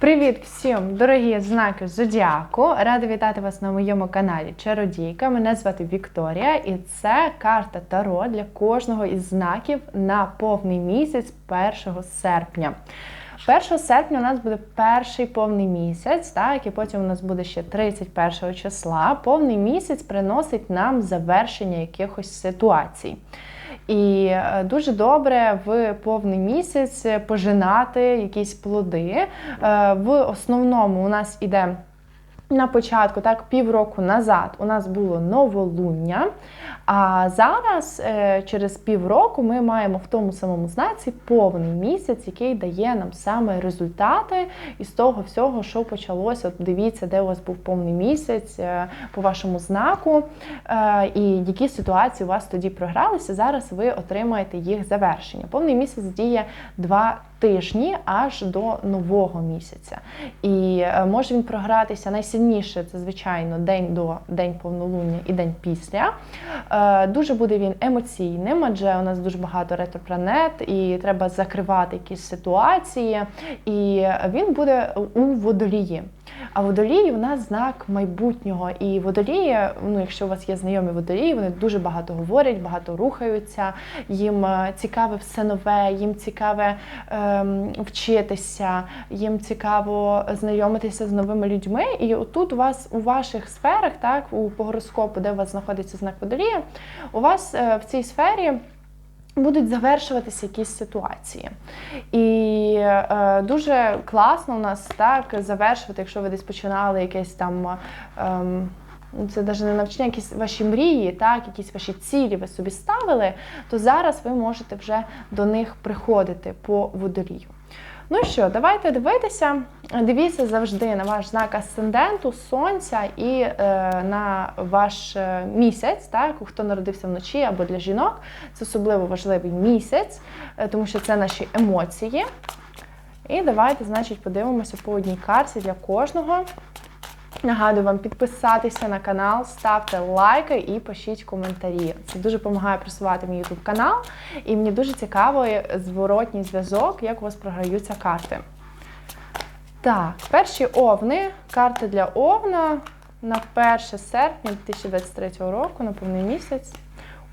Привіт всім, дорогі знаки Зодіаку! Рада вітати вас на моєму каналі Чародійка. Мене звати Вікторія, і це карта Таро для кожного із знаків на повний місяць 1 серпня. 1 серпня у нас буде перший повний місяць, так, і потім у нас буде ще 31 числа. Повний місяць приносить нам завершення якихось ситуацій. І е, дуже добре в повний місяць пожинати якісь плоди. Е, В основному у нас іде. На початку, так, півроку назад у нас було новолуння, а зараз, е, через півроку, ми маємо в тому самому знаці повний місяць, який дає нам саме результати із того всього, що почалося. От Дивіться, де у вас був повний місяць е, по вашому знаку, е, і які ситуації у вас тоді програлися. Зараз ви отримаєте їх завершення. Повний місяць діє два тижні аж до нового місяця. І е, може він програтися найсильніше, це звичайно день до день повнолуння і день після. Е, Дуже буде він емоційним, адже у нас дуже багато ретропланет, і треба закривати якісь ситуації. І він буде у водолії. А водолії у нас знак майбутнього. І водолії, ну якщо у вас є знайомі водолії, вони дуже багато говорять, багато рухаються. Їм е, цікаве все нове, їм цікаве ем, вчитися, їм цікаво знайомитися з новими людьми. І отут у вас у ваших сферах, так у по гороскопу, де у вас знаходиться знак водолія, у вас е, в цій сфері. Будуть завершуватися якісь ситуації. І е, дуже класно у нас так завершувати, якщо ви десь починали якесь там. Е, це навіть не навчання, якісь ваші мрії, так, якісь ваші цілі ви собі ставили, то зараз ви можете вже до них приходити по водолію. Ну що, давайте дивитися. Дивіться завжди на ваш знак асценденту, сонця і е, на ваш е, місяць, так, хто народився вночі або для жінок. Це особливо важливий місяць, е, тому що це наші емоції. І давайте, значить, подивимося по одній карті для кожного. Нагадую вам підписатися на канал, ставте лайки і пишіть коментарі. Це дуже допомагає просувати мій YouTube канал, і мені дуже цікаво зворотній зв'язок, як у вас програються карти. Так, перші овни. Карти для овна на 1 серпня 2023 року, на повний місяць.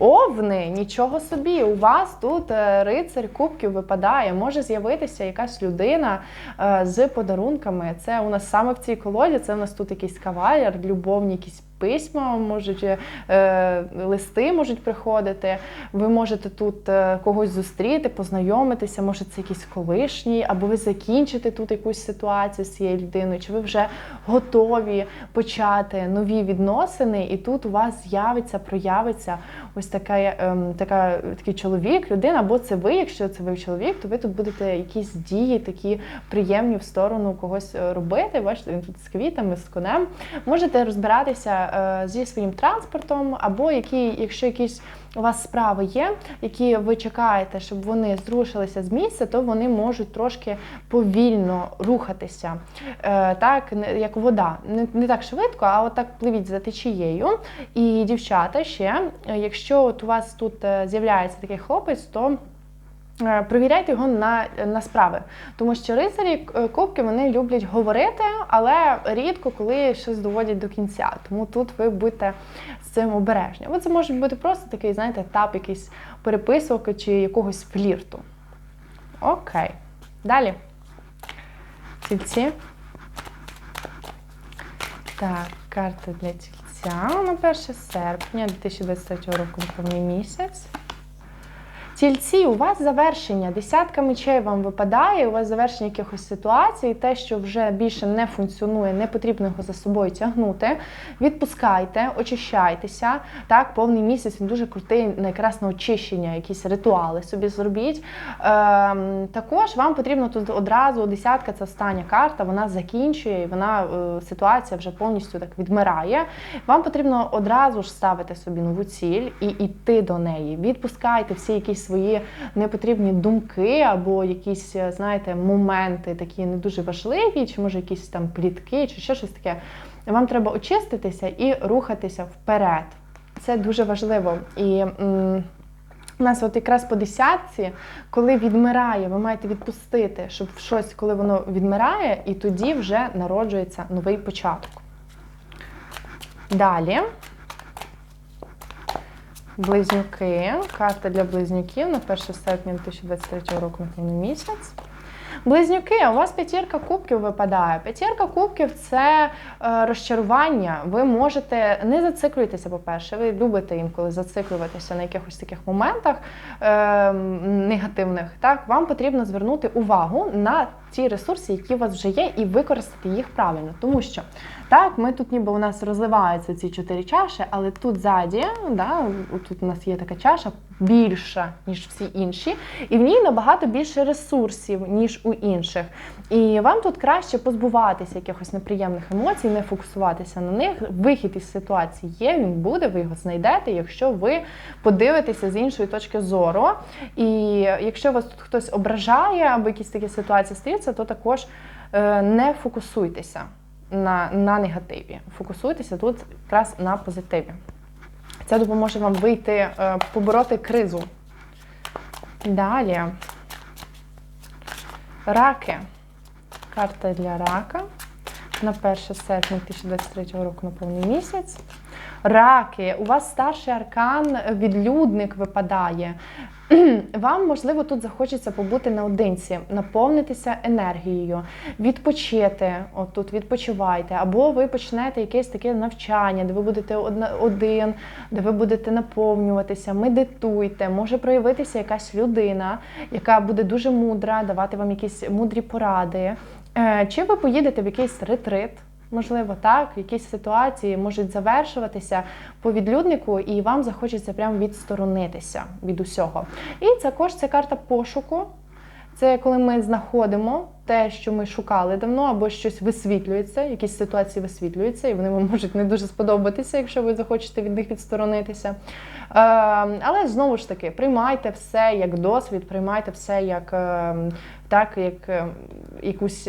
Овни, нічого собі, у вас тут е, рицарь кубків випадає. Може з'явитися якась людина е, з подарунками. Це у нас саме в цій колоді, це у нас тут якийсь кавалер, любовні якісь письма можуть, е, листи можуть приходити. Ви можете тут когось зустріти, познайомитися, може це якийсь колишній, або ви закінчите тут якусь ситуацію з цією людиною, чи ви вже готові почати нові відносини, і тут у вас з'явиться, проявиться ось така, ем, така, такий чоловік, людина, або це ви, якщо це ви чоловік, то ви тут будете якісь дії такі приємні в сторону когось е, робити. Бачите, він тут з квітами, з конем. Можете розбиратися е, зі своїм транспортом, або які, якщо якісь у вас справи є, які ви чекаєте, щоб вони зрушилися з місця, то вони можуть трошки повільно рухатися. Е, так, як вода. Не, так швидко, а от пливіть за течією. І дівчата ще, якщо от у вас тут е, з'являється такий хлопець, то Провіряйте його на, на справи, тому що рицарі е, кубки вони люблять говорити, але рідко коли щось доводять до кінця. Тому тут ви будьте з цим обережні. Бо це може бути просто такий, знаєте, етап якийсь переписок чи якогось флірту. Окей. Далі. Тільці. Так, карта для тільця на 1 серпня 2023 року повний місяць. Тільці, у вас завершення, десятка мечей вам випадає, у вас завершення якихось ситуацій, те, що вже більше не функціонує, не потрібно його за собою тягнути. Відпускайте, очищайтеся. Так, повний місяць він дуже крутий, на якраз на очищення, якісь ритуали собі зробіть. Ем, також вам потрібно тут одразу десятка, це остання карта, вона закінчує і вона е, ситуація вже повністю так відмирає. Вам потрібно одразу ж ставити собі нову ціль і йти до неї. Відпускайте всі якісь свої непотрібні думки або якісь, е, знаєте, моменти такі не дуже важливі, чи може якісь там плітки, чи ще щось таке. Вам треба очиститися і рухатися вперед. Це дуже важливо. І м, У нас от якраз по десятці, коли відмирає, ви маєте відпустити, щоб щось, коли воно відмирає, і тоді вже народжується новий початок. Далі. Близнюки. Карта для близнюків на 1 серпня 2023 року на місяць. Близнюки, у вас п'ятірка кубків випадає. П'ятірка кубків це е, розчарування. Ви можете не зациклюйтеся, по-перше, ви любите інколи зациклюватися на якихось таких моментах е, негативних. Так, вам потрібно звернути увагу на ті ресурси, які у вас вже є, і використати їх правильно. Тому що так, ми тут ніби у нас розливаються ці чотири чаші, але тут ззаді, да, тут у нас є така чаша більша, ніж всі інші, і в ній набагато більше ресурсів, ніж у інших. І вам тут краще позбуватися якихось неприємних емоцій, не фокусуватися на них. Вихід із ситуації є, він буде, ви його знайдете, якщо ви подивитеся з іншої точки зору. І якщо вас тут хтось ображає або якісь такі ситуації стаються, то також е, не фокусуйтеся на, на негативі. Фокусуйтеся тут якраз на позитиві. Це допоможе вам вийти, е, побороти кризу. Далі. Раки. Карта для рака на 1 серпня 2023 року на повний місяць. Раки, у вас старший аркан, відлюдник випадає. Вам, можливо, тут захочеться побути наодинці, наповнитися енергією, відпочити. От тут відпочивайте, або ви почнете якесь таке навчання, де ви будете один, де ви будете наповнюватися, медитуйте, може проявитися якась людина, яка буде дуже мудра, давати вам якісь мудрі поради. Е, чи ви поїдете в якийсь ретрит? Можливо, так, якісь ситуації можуть завершуватися по відлюднику, і вам захочеться прямо відсторонитися від усього. І також це карта пошуку. Це коли ми знаходимо те, що ми шукали давно, або щось висвітлюється, якісь ситуації висвітлюються, і вони вам можуть не дуже сподобатися, якщо ви захочете від них відсторонитися. Е, але знову ж таки, приймайте все як досвід, приймайте все як е, так, як е, якусь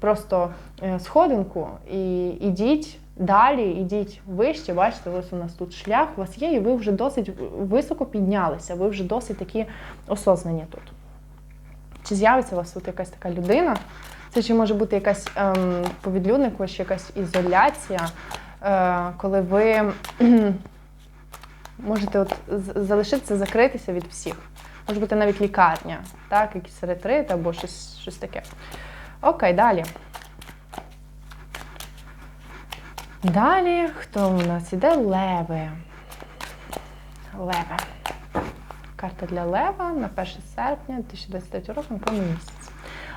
просто сходинку, і ідіть. Далі ідіть вище, бачите, ось у нас тут шлях у вас є, і ви вже досить високо піднялися, ви вже досить такі осознані тут. Чи з'явиться у вас тут якась така людина? Це чи може бути якась ем, по відлюднику, ще якась ізоляція, е, коли ви можете от залишитися, закритися від всіх. Може бути навіть лікарня, так, якийсь ретрит або щось, щось таке. Окей, далі. Далі, хто у нас іде? Леви. Леви. Карта для Лева на 1 серпня 2023 року на повний місяць.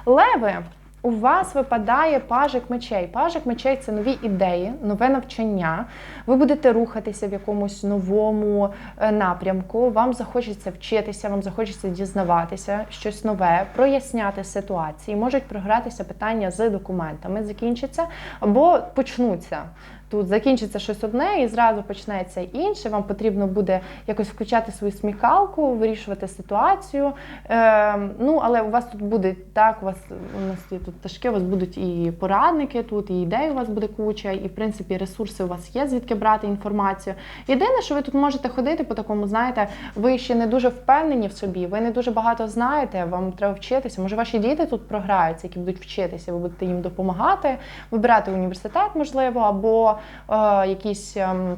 Леви! У вас випадає пажик мечей. Пажик мечей це нові ідеї, нове навчання. Ви будете рухатися в якомусь новому е, напрямку. Вам захочеться вчитися, вам захочеться дізнаватися щось нове, проясняти ситуації. Можуть програтися питання з документами, закінчиться або почнуться тут закінчиться щось одне і зразу почнеться інше. Вам потрібно буде якось включати свою смікалку, вирішувати ситуацію. Е, Ну, але у вас тут буде так, у вас у нас є тут ташки, у вас будуть і порадники тут, і ідеї у вас буде куча, і в принципі ресурси у вас є, звідки брати інформацію. Єдине, що ви тут можете ходити по такому, знаєте, ви ще не дуже впевнені в собі, ви не дуже багато знаєте, вам треба вчитися. Може, ваші діти тут програються, які будуть вчитися, ви будете їм допомагати, вибирати університет, можливо, або якісь. Е,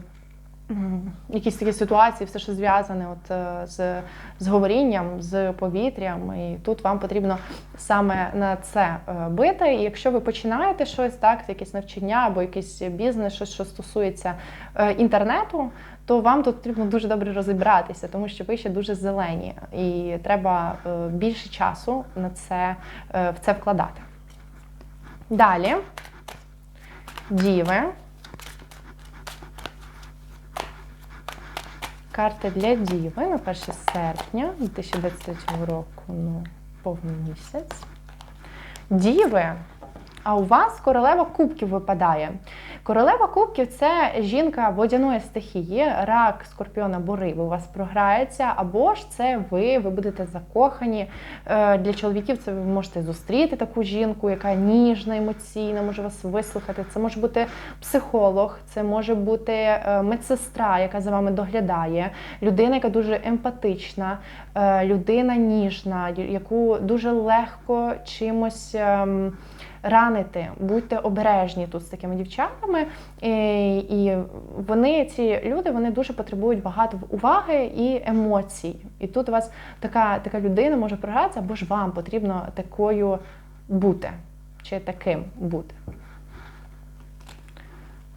Якісь такі ситуації, все, що зв'язане от е, з з говорінням, з повітрям, і тут вам потрібно саме на це е, бити. І якщо ви починаєте щось, так, якесь навчання або якийсь бізнес, щось, що стосується е, інтернету, то вам тут потрібно дуже добре розібратися, тому що ви ще дуже зелені, і треба більше часу на це, в це вкладати. Далі, діви. Карта для Діви на 1 серпня 2023 року, ну, повний місяць. Діви, А у вас королева кубків випадає. Королева кубків це жінка водяної стихії, рак, скорпіон або риби у вас програється, або ж це ви, ви будете закохані. Е, Для чоловіків це ви можете зустріти таку жінку, яка ніжна, емоційна, може вас вислухати. Це може бути психолог, це може бути е, медсестра, яка за вами доглядає, людина, яка дуже емпатична, е, людина ніжна, яку дуже легко чимось. Ранити, будьте обережні тут з такими дівчатами. І вони, ці люди, вони дуже потребують багато уваги і емоцій. І тут у вас така, така людина може програтися, або ж вам потрібно такою бути, чи таким бути.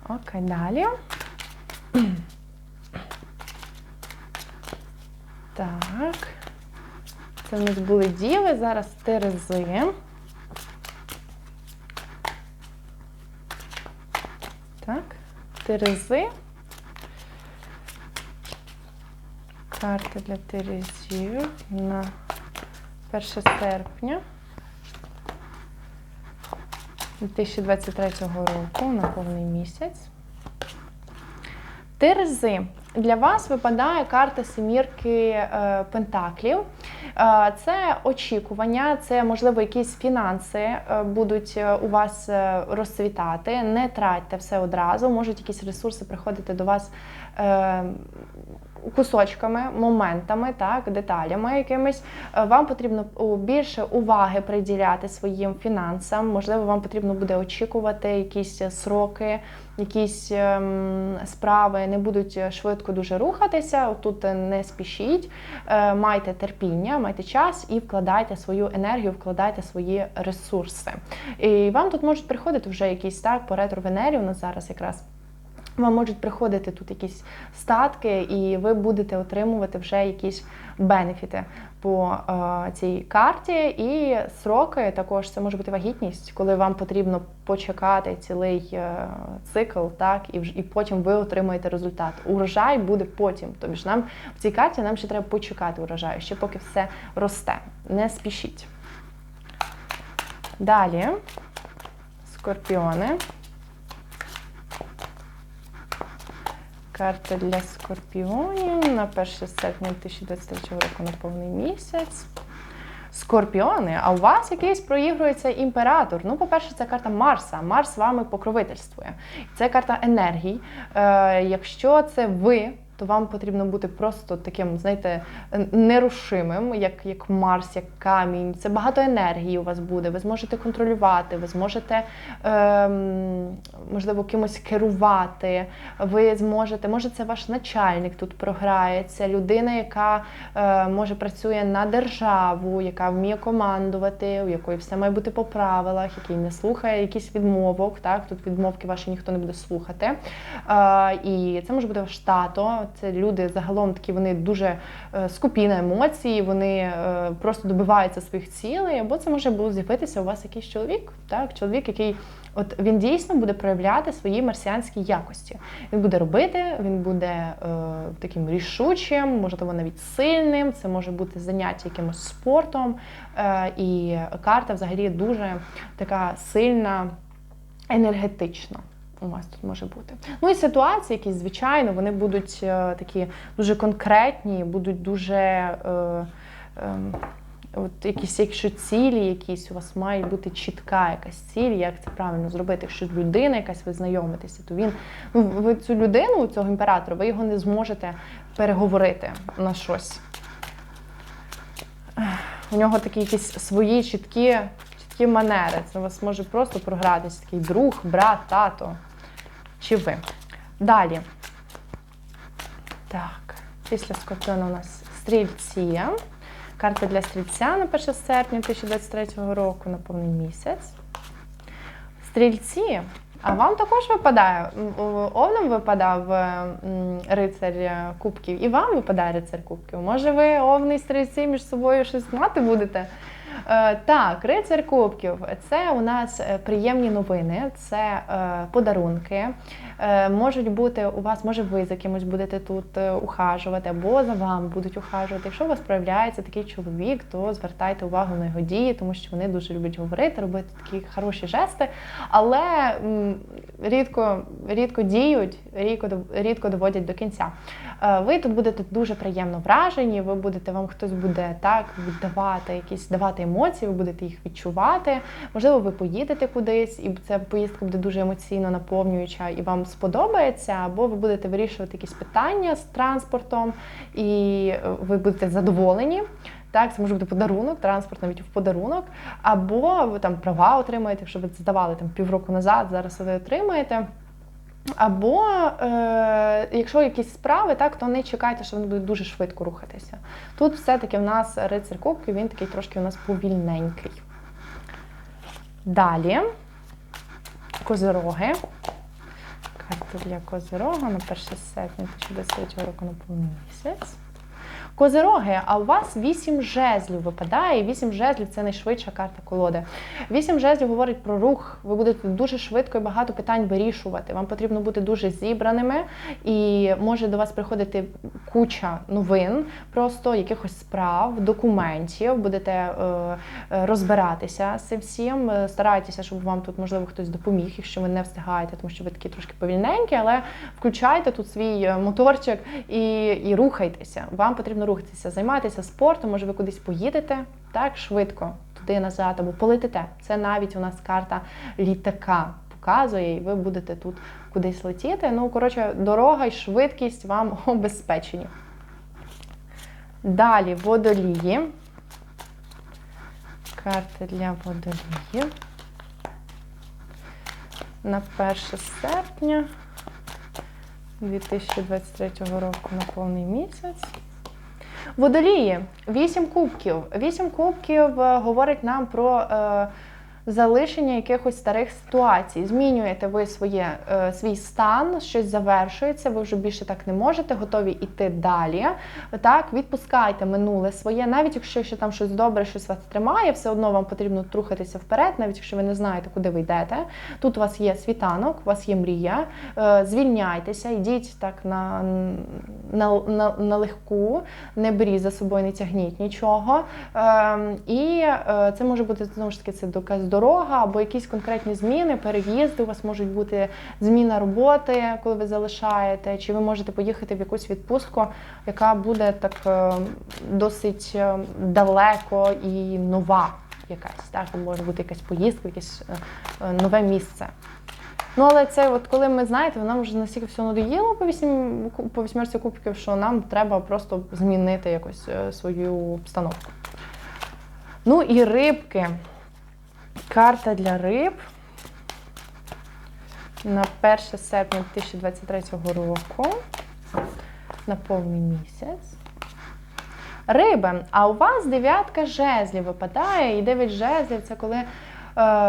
Окей, далі. Так. Це в нас були діви, зараз терези. Так, Терези. Карта для Терезів на 1 серпня 2023 року на повний місяць. Терези. Для вас випадає карта семірки е, Пентаклів. Е, це очікування, це, можливо, якісь фінанси е, будуть у вас розцвітати. Не тратьте все одразу, можуть якісь ресурси приходити до вас. Е, Кусочками, моментами, так, деталями якимись, Е, вам потрібно більше уваги приділяти своїм фінансам. Можливо, вам потрібно буде очікувати якісь сроки, якісь ем, справи не будуть швидко дуже рухатися. Тут не спішіть, Е, майте терпіння, майте час і вкладайте свою енергію, вкладайте свої ресурси. І вам тут можуть приходити вже якісь так по ретро Венері, у нас зараз якраз. Вам можуть приходити тут якісь статки, і ви будете отримувати вже якісь бенефіти по е, цій карті. І сроки також це може бути вагітність, коли вам потрібно почекати цілий е, цикл, так і і потім ви отримаєте результат. Урожай буде потім. Тобто ж нам в цій карті нам ще треба почекати урожаю, ще поки все росте. Не спішіть. Далі скорпіони. Карта для скорпіонів на 1 серпня 2023 року на повний місяць. Скорпіони, а у вас якийсь проігрується імператор. Ну, по-перше, це карта Марса. Марс вами покровительствує. Це карта енергій. Е, якщо це ви, то вам потрібно бути просто таким, знаєте, нерушимим, як, як Марс, як камінь. Це багато енергії у вас буде. Ви зможете контролювати, ви зможете, ем, можливо, кимось керувати. Ви зможете, може, це ваш начальник тут програється, людина, яка е, може працює на державу, яка вміє командувати, у якої все має бути по правилах, який не слухає якісь відмовок. Так, тут відмовки ваші ніхто не буде слухати. Е, і це може бути ваш тато. Це люди загалом такі, вони дуже е, скупі на емоції, вони е, просто добиваються своїх цілей, або це може було з'явитися у вас якийсь чоловік, так, чоловік, який от він дійсно буде проявляти свої марсіанські якості. Він буде робити, він буде е, таким рішучим, можливо, навіть сильним. Це може бути заняття якимось спортом. Е, і карта взагалі дуже така сильна, енергетична. У вас тут може бути. Ну і ситуації, якісь, звичайно, вони будуть е, такі дуже конкретні, будуть дуже. Е, е, От якісь, якщо цілі, якісь у вас має бути чітка якась ціль, як це правильно зробити. Якщо людина якась ви знайомитеся, то він ну ви цю людину, цього імператора, ви його не зможете переговорити на щось. У нього такі якісь свої чіткі, чіткі манери. Це у вас може просто програтися такий друг, брат, тато чи ви. Далі. Так, після скорпіона у нас стрільці. Карта для стрільця на 1 серпня 2023 року на повний місяць. Стрільці. А вам також випадає. Овнам випадав е, рицар е, кубків, і вам випадає рицар кубків. Може, ви овни і стрільці між собою щось мати будете? Е, Так, рицар кубків це у нас е, приємні новини, це е, подарунки. Е, Можуть бути у вас, може, ви за кимось будете тут е, ухажувати, або за вами будуть ухажувати. Якщо у вас проявляється такий чоловік, то звертайте увагу на його дії, тому що вони дуже люблять говорити, робити такі хороші жести, але рідко, рідко діють, рідко, рідко доводять до кінця. Е, Ви тут будете дуже приємно вражені, ви будете, вам хтось буде так віддавати якісь давати емоції, ви будете їх відчувати. Можливо, ви поїдете кудись, і ця поїздка буде дуже емоційно наповнююча і вам сподобається, або ви будете вирішувати якісь питання з транспортом, і е, ви будете задоволені. Так, це може бути подарунок, транспорт навіть в подарунок, або ви там права отримаєте, якщо ви здавали там півроку назад, зараз ви отримаєте. Або е, якщо якісь справи, так то не чекайте, що вони будуть дуже швидко рухатися. Тут все-таки в нас рицар кубків, він такий трошки у нас повільненький. Далі козироги. Карта для козирога на 1 серпня 2023 року на повний місяць. Козироги, а у вас 8 жезлів випадає. 8 жезлів це найшвидша карта колоди. 8 жезлів говорить про рух. Ви будете дуже швидко і багато питань вирішувати. Вам потрібно бути дуже зібраними, і може до вас приходити куча новин, просто якихось справ, документів. Будете е, е, розбиратися з цим всім. Е, Старайтеся, щоб вам тут можливо хтось допоміг, якщо ви не встигаєте, тому що ви такі трошки повільненькі, але включайте тут свій е, моторчик і, і рухайтеся. Вам потрібно рухатися, займатися спортом, може ви кудись поїдете так швидко туди назад або полетите. Це навіть у нас карта літака показує, і ви будете тут кудись летіти. Ну, коротше, дорога і швидкість вам обезпечені. Далі водолії. Карти для водоліїв. На 1 серпня 2023 року на повний місяць. Водолії, вісім кубків. Вісім кубків е, говорить нам про е, залишення якихось старих ситуацій. Змінюєте ви своє, е, свій стан, щось завершується, ви вже більше так не можете, готові йти далі. Так, відпускайте минуле своє, навіть якщо ще там щось добре, щось вас тримає, все одно вам потрібно рухатися вперед, навіть якщо ви не знаєте, куди ви йдете. Тут у вас є світанок, у вас є мрія. Е, Звільняйтеся, йдіть так на, на, на, на легку, не беріть за собою, не тягніть нічого. Е, І е, це може бути знову ж таки це якась дорога або якісь конкретні зміни, переїзди. У вас можуть бути зміна роботи, коли ви залишаєте, чи ви можете поїхати в якусь відпустку, яка буде так е, досить е, далеко і нова. Якась так, може бути якась поїздка, якесь е, нове місце. Ну, але це, от коли ми знаєте, нам вже настільки все надоїло по вісім по вісьмерці кубків, що нам треба просто змінити якось свою обстановку. Ну і рибки. Карта для риб на 1 серпня 2023 року. На повний місяць. Риби. А у вас дев'ятка жезлів випадає, і дев'ять жезлів це коли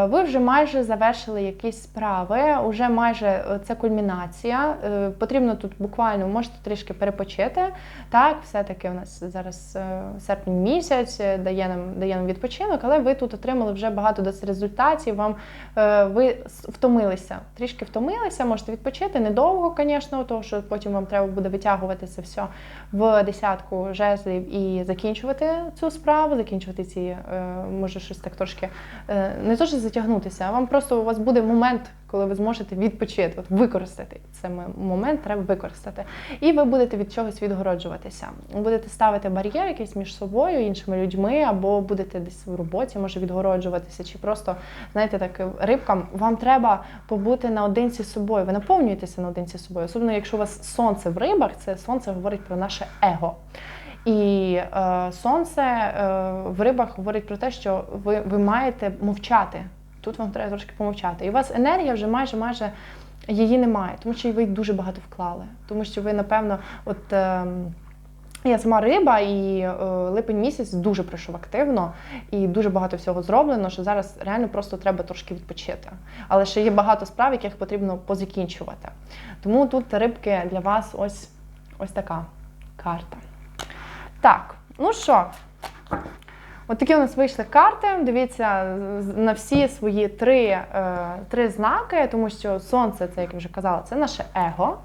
ви вже майже завершили якісь справи, вже майже е, це кульмінація. Е, потрібно тут буквально можете трішки перепочити. Так, все-таки у нас зараз е, серпень місяць е, дає нам дає нам відпочинок, але ви тут отримали вже багато досить результатів. Вам е, ви втомилися, трішки втомилися, можете відпочити недовго, звісно, тому що потім вам треба буде витягувати це все в десятку жезлів і закінчувати цю справу, закінчувати ці, е, може, щось так трошки е, не то, що затягнутися, а вам просто у вас буде момент, коли ви зможете відпочити, от використати цей момент, треба використати. І ви будете від чогось відгороджуватися. Будете ставити бар'єр якийсь між собою, іншими людьми, або будете десь в роботі, може відгороджуватися, чи просто, знаєте, так рибкам вам треба побути наодинці з собою. Ви наповнюєтеся наодинці з собою. Особливо, якщо у вас сонце в рибах, це сонце говорить про наше его. І е, сонце е, в рибах говорить про те, що ви, ви маєте мовчати. Тут вам треба трошки помовчати. І у вас енергія вже майже майже її немає, тому що ви дуже багато вклали. Тому що ви, напевно, от. Е, я сама риба, і е, липень місяць дуже пройшов активно і дуже багато всього зроблено, що зараз реально просто треба трошки відпочити. Але ще є багато справ, яких потрібно позакінчувати. Тому тут рибки для вас ось, ось така карта. Так, ну що, От у нас вийшли карти. Дивіться на всі свої три, е, три знаки, тому що сонце, це як я вже казала, це наше его.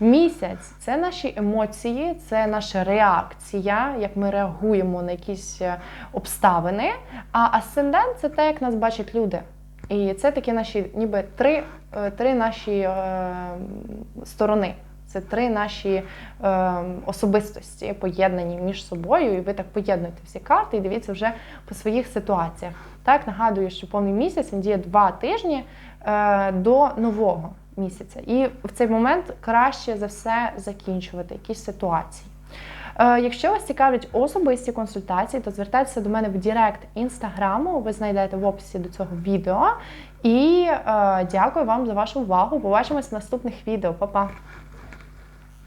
Місяць це наші емоції, це наша реакція, як ми реагуємо на якісь е, обставини. А асцендент це те, як нас бачать люди. І це такі наші, ніби три, е, три наші е, сторони. Це три наші е, особистості поєднані між собою, і ви так поєднуєте всі карти і дивіться вже по своїх ситуаціях. Так нагадую, що повний місяць він діє два тижні е, до нового місяця. І в цей момент краще за все закінчувати якісь ситуації. Е, Якщо вас цікавлять особисті консультації, то звертайтеся до мене в Директ інстаграму. Ви знайдете в описі до цього відео. І е, дякую вам за вашу увагу. Побачимось в наступних відео. Па-па!